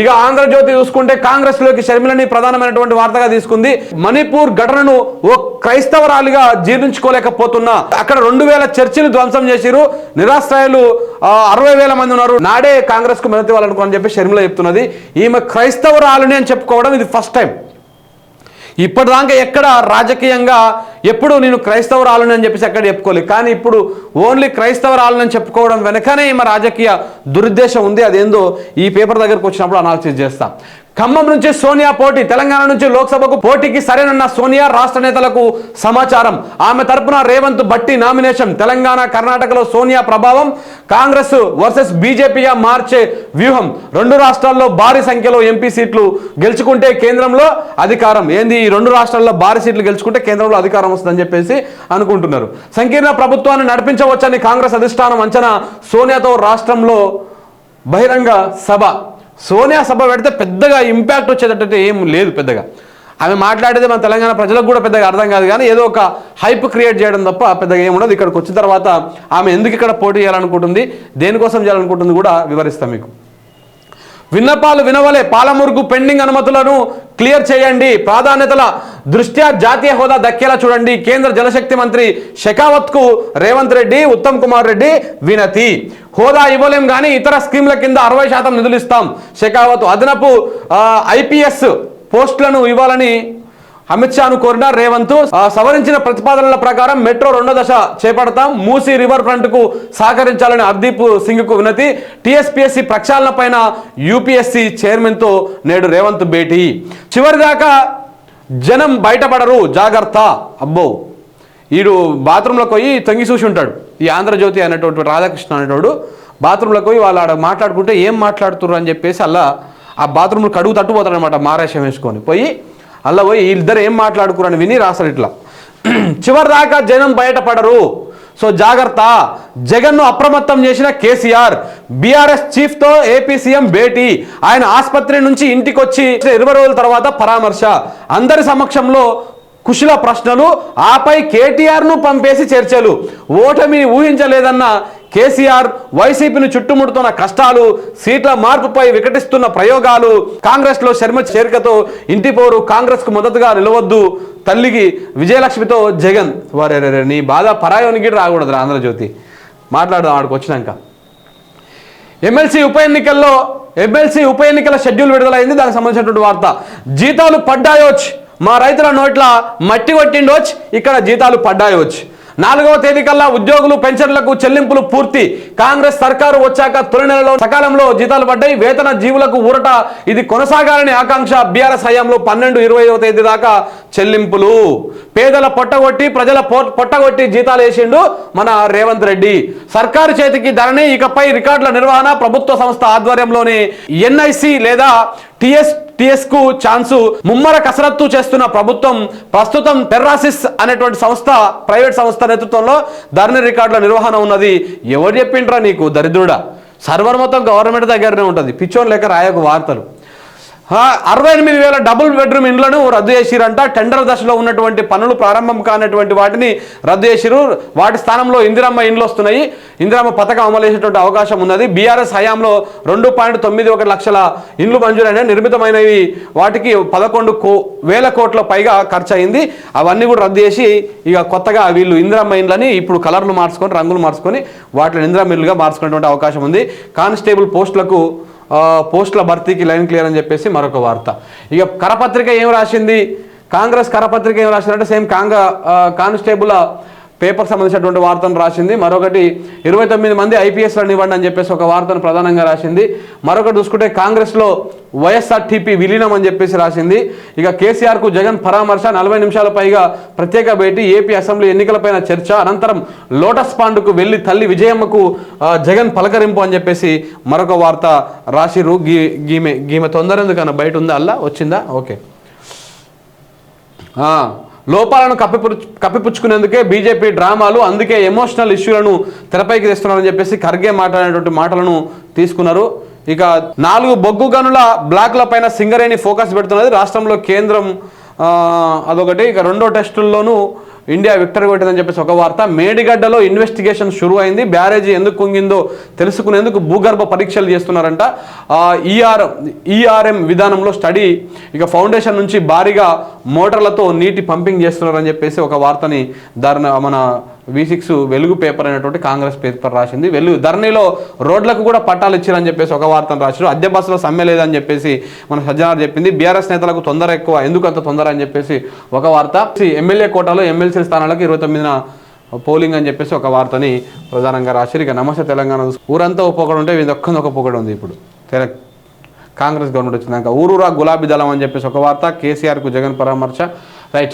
ఇక ఆంధ్రజ్యోతి చూసుకుంటే కాంగ్రెస్లోకి షర్మిలని ప్రధానమైనటువంటి వార్తగా తీసుకుంది. మణిపూర్ ఘటనను ఓ క్రైస్తవరాలిగా జీర్ణించుకోలేకపోతున్నా అక్కడ రెండు వేల చర్చిలు ధ్వంసం చేసిరు నిరాశ్రయాలు అరవై వేల మంది ఉన్నారు. నాడే కాంగ్రెస్కు మెదతి వాళ్ళనుకో చెప్పి షర్మిల చెప్తున్నది. ఈమె క్రైస్తవరాలని అని చెప్పుకోవడం ఇది ఫస్ట్ టైం ఇప్పటిదాకా ఎక్కడ రాజకీయంగా ఎప్పుడు నేను క్రైస్తవరాలని అని చెప్పేసి ఎక్కడ చెప్పుకోలేదు. కానీ ఇప్పుడు ఓన్లీ క్రైస్తవరాలని చెప్పుకోవడం వెనకనే ఈమె రాజకీయ దురుద్దేశం ఉంది. అదేందో ఈ పేపర్ దగ్గరకు వచ్చినప్పుడు అనాలిసిస్ చేస్తాం. ఖమ్మం నుంచి సోనియా పోటీ తెలంగాణ నుంచి లోక్సభకు పోటీకి సరేనన్న సోనియా రాష్ట్ర నేతలకు సమాచారం. ఆమె తరపున రేవంత్ బట్టి నామినేషన్ తెలంగాణ కర్ణాటకలో సోనియా ప్రభావం కాంగ్రెస్ వర్సెస్ బీజేపీగా మార్చే వ్యూహం. రెండు రాష్ట్రాల్లో భారీ సంఖ్యలో ఎంపీ సీట్లు గెలుచుకుంటే కేంద్రంలో అధికారం. ఏంది ఈ రెండు రాష్ట్రాల్లో భారీ సీట్లు గెలుచుకుంటే కేంద్రంలో అధికారం వస్తుందని చెప్పేసి అనుకుంటున్నారు. సంకీర్ణ ప్రభుత్వాన్ని నడిపించవచ్చని కాంగ్రెస్ అధిష్టానం అంచనా సోనియాతో రాష్ట్రంలో బహిరంగ సభ. సోనియా సభ పెడితే పెద్దగా ఇంపాక్ట్ వచ్చేటట్టు ఏం లేదు పెద్దగా. ఆమె మాట్లాడేది మన తెలంగాణ ప్రజలకు కూడా పెద్దగా అర్థం కాదు కానీ ఏదో ఒక హైప్ క్రియేట్ చేయడం తప్ప పెద్దగా ఏముండదు ఇక్కడికి వచ్చిన తర్వాత ఆమె ఎందుకు ఇక్కడ పోటీ చేయాలనుకుంటుంది దేనికోసం చేయాలనుకుంటుంది కూడా వివరిస్తాం మీకు. విన్నపాలు వినవలే. పాలమురుగు పెండింగ్ అనుమతులను క్లియర్ చేయండి. ప్రాధాన్యతల దృష్ట్యా జాతీయ హోదా దక్కేలా చూడండి. కేంద్ర జలశక్తి మంత్రి షెకావత్కు రేవంత్ రెడ్డి ఉత్తమ్ కుమార్ రెడ్డి వినతి. హోదా ఇవ్వలేం కానీ ఇతర స్కీమ్ల కింద అరవై శాతం నిధులు ఇస్తాం. షెకావత్ అదనపు ఐపీఎస్ పోస్టులను ఇవ్వాలని అమిత్ షాను కోరిన రేవంత్ ఆ, సవరించిన ప్రతిపాదనల ప్రకారం మెట్రో రెండో దశ చేపడతాం. మూసీ రివర్ ఫ్రంట్కు సహకరించాలని హర్దీప్ సింగ్కు వినతి. టీఎస్పీఎస్సీ ప్రక్షాళన పైన యూపీఎస్సీ చైర్మన్తో నేడు రేవంత్ భేటీ. చివరిదాకా జనం బయటపడరు జాగ్రత్త. అబ్బో. ఈడు బాత్రూంలోకి పోయి తొంగి చూసి ఉంటాడు. ఈ ఆంధ్రజ్యోతి అనేటువంటి రాధాకృష్ణ అనేటోడు బాత్రూంలోకి పోయి వాళ్ళు ఆడ మాట్లాడుకుంటే ఏం మాట్లాడుతుర్రు అని చెప్పేసి అలా ఆ బాత్రూంలో కడుగు తట్టుపోతాడు అనమాట మారేషం వేసుకొని. పోయి అలా పోయి వీళ్ళిద్దరు ఏం మాట్లాడుకురని విని రాస్తాడు ఇట్లా. చివరిదాకా జనం బయటపడరు. సో జాగ్రత్త. జగన్ను అప్రమత్తం చేసిన కేసీఆర్ బీఆర్ఎస్ చీఫ్తో ఏపీ సీఎం భేటీ. ఆయన ఆసుపత్రి నుంచి ఇంటికి వచ్చి ఇరవై రోజుల తర్వాత పరామర్శ. అందరి సమక్షంలో కుశల ప్రశ్నలు ఆపై కేటీఆర్ను పంపేసి చర్చలు. ఓటమిని ఊహించలేదన్న కేసీఆర్ వైసీపీని చుట్టుముడుతున్న కష్టాలు సీట్ల మార్పుపై వికటిస్తున్న ప్రయోగాలు కాంగ్రెస్లో శర్మ చేరికతో ఇంటి పోరు కాంగ్రెస్కు మద్దతుగా నిలవద్దు. తల్లికి విజయలక్ష్మితో జగన్. వారే రే, నీ బాధ పరాయోనికి రాకూడదు ఆంధ్రజ్యోతి. మాట్లాడదాం ఆడికి వచ్చినాక. ఎమ్మెల్సీ ఉప ఎన్నికల్లో ఎమ్మెల్సీ ఉప ఎన్నికల షెడ్యూల్ విడుదలైంది. దానికి సంబంధించినటువంటి వార్త. జీతాలు పడ్డాయోచ్. మా రైతుల నోట్ల మట్టి కొట్టిండోచ్. ఇక్కడ జీతాలు పడ్డాయోచ్. నాలుగవ తేదీ కల్లా ఉద్యోగులు పెన్షన్లకు చెల్లింపులు పూర్తి. కాంగ్రెస్ సర్కారు వచ్చాక తొలి నెలలో సకాలంలో జీతాలు పడ్డాయి. వేతన జీవులకు ఊరట. ఇది కొనసాగాలని ఆకాంక్ష. బీఆర్ఎస్ హయాంలో పన్నెండు ఇరవైవ తేదీ దాకా చెల్లింపులు. పేదల పొట్టగొట్టి ప్రజల పొట్టగొట్టి జీతాలు వేసిండు మన రేవంత్ రెడ్డి. సర్కారు చేతికి ధరని ఇకపై రికార్డుల నిర్వహణ ప్రభుత్వ సంస్థ ఆధ్వర్యంలోని ఎన్ఐసి లేదా టిఎస్ టిఎస్కు ఛాన్సు ముమ్మర కసరత్తు చేస్తున్న ప్రభుత్వం ప్రస్తుతం టెర్రాసిస్ అనేటువంటి సంస్థ ప్రైవేట్ సంస్థ నేతృత్వంలో ధరణి రికార్డుల నిర్వహణ ఉన్నది. ఎవరు చెప్పిండ్రా నీకు దరిద్రుడా? సర్వర్ మొత్తం గవర్నమెంట్ దగ్గరనే ఉంటుంది. పిచ్చోన్ లేక రాయకు వార్తలు. అరవై ఎనిమిది వేల డబుల్ బెడ్రూమ్ ఇండ్లను రద్దు చేసిరంట. టెండర్ దశలో ఉన్నటువంటి పనులు ప్రారంభం కానటువంటి వాటిని రద్దు చేసిరు. వాటి స్థానంలో ఇందిరమ్మ ఇండ్లు వస్తున్నాయి. ఇందిరమ్మ పథకం అమలు చేసేటువంటి అవకాశం ఉన్నది. బీఆర్ఎస్ హయాంలో రెండు పాయింట్ తొమ్మిది ఒకటి లక్షల ఇండ్లు మంజూరైన నిర్మితమైనవి వాటికి పదకొండు కో వేల కోట్ల పైగా ఖర్చు అయింది అవన్నీ కూడా రద్దు చేసి ఇక కొత్తగా వీళ్ళు ఇందిరమ్మ ఇండ్లని ఇప్పుడు కలర్లు మార్చుకొని రంగులు మార్చుకొని వాటిని ఇందిరమ్మ ఇండ్లుగా మార్చుకునేటువంటి అవకాశం ఉంది. కానిస్టేబుల్ పోస్టులకు పోస్టుల భర్తీకి లైన్ క్లియర్ అని చెప్పేసి మరొక వార్త. ఇక కరపత్రిక ఏం రాసింది? కాంగ్రెస్ కరపత్రిక ఏం రాసిందంటే సేమ్ కాంగ కానిస్టేబుల్ పేపర్ సంబంధించినటువంటి వార్తను రాసింది. మరొకటి ఇరవై తొమ్మిది మంది ఐపీఎస్లను ఇవ్వండి అని చెప్పేసి ఒక వార్తను ప్రధానంగా రాసింది. మరొకటి చూసుకుంటే కాంగ్రెస్లో వైఎస్ఆర్టీపీ విలీనం అని చెప్పేసి రాసింది. ఇక కేసీఆర్కు జగన్ పరామర్శ నలభై నిమిషాల పైగా ప్రత్యేక భేటీ ఏపీ అసెంబ్లీ ఎన్నికలపైన చర్చ అనంతరం లోటస్ పాండుకు వెళ్ళి తల్లి విజయమ్మకు జగన్ పలకరింపు అని చెప్పేసి మరొక వార్త రాసిరు గీ గీమె గీమె తొందర ఎందుకన్నా? బయట ఉందా? అల్లా? వచ్చిందా? ఓకే. లోపాలను కప్పిపు కప్పిపుచ్చుకునేందుకే బీజేపీ డ్రామాలు అందుకే ఎమోషనల్ ఇష్యూలను తెరపైకి తెస్తున్నారని చెప్పేసి ఖర్గే మాట్లాడినటువంటి మాటలను తీసుకున్నారు. ఇక నాలుగు బొగ్గు గనుల బ్లాక్ల పైన సింగరేణి ఫోకస్ పెడుతున్నది రాష్ట్రంలో కేంద్రం అదొకటి. ఇక రెండో టెస్టుల్లోనూ ఇండియా విక్టరీ కొట్టిందని చెప్పేసి ఒక వార్త. మేడిగడ్డలో ఇన్వెస్టిగేషన్ షురు అయింది బ్యారేజీ ఎందుకు కుంగిందో తెలుసుకునేందుకు భూగర్భ పరీక్షలు చేస్తున్నారంట. ఈఆర్ ఈఆర్ఎం విధానంలో స్టడీ. ఇక ఫౌండేషన్ నుంచి భారీగా మోటార్లతో నీటి పంపింగ్ చేస్తున్నారని చెప్పేసి ఒక వార్తని దారుణ మన వి సిక్స్ వెలుగు పేపర్ అనేటువంటి కాంగ్రెస్ పేపర్ రాసింది. వెలుగు ధరణిలో రోడ్లకు కూడా పట్టాలు ఇచ్చారని చెప్పేసి ఒక వార్తను రాశారు అద్దె బస్సులో సమ్మె లేదని చెప్పేసి మన సజ్జనార్ చెప్పింది. బీఆర్ఎస్ నేతలకు తొందర ఎక్కువ ఎందుకు అంత తొందర అని చెప్పేసి ఒక వార్త. ఎమ్మెల్యే కోటాలో ఎమ్మెల్సీ స్థానాలకు ఇరవై తొమ్మిదిన పోలింగ్ అని చెప్పేసి ఒక వార్తని ప్రధానంగా రాశారు ఇక నమస్తే తెలంగాణ ఊరంతా ఒక ఉంటే ఇది ఒక్కంది ఒక పొగడు ఉంది ఇప్పుడు. కాంగ్రెస్ గవర్నమెంట్ వచ్చినాక ఊరూరా గులాబీ దళం అని చెప్పేసి ఒక వార్త. కేసీఆర్కు జగన్ పరామర్శ.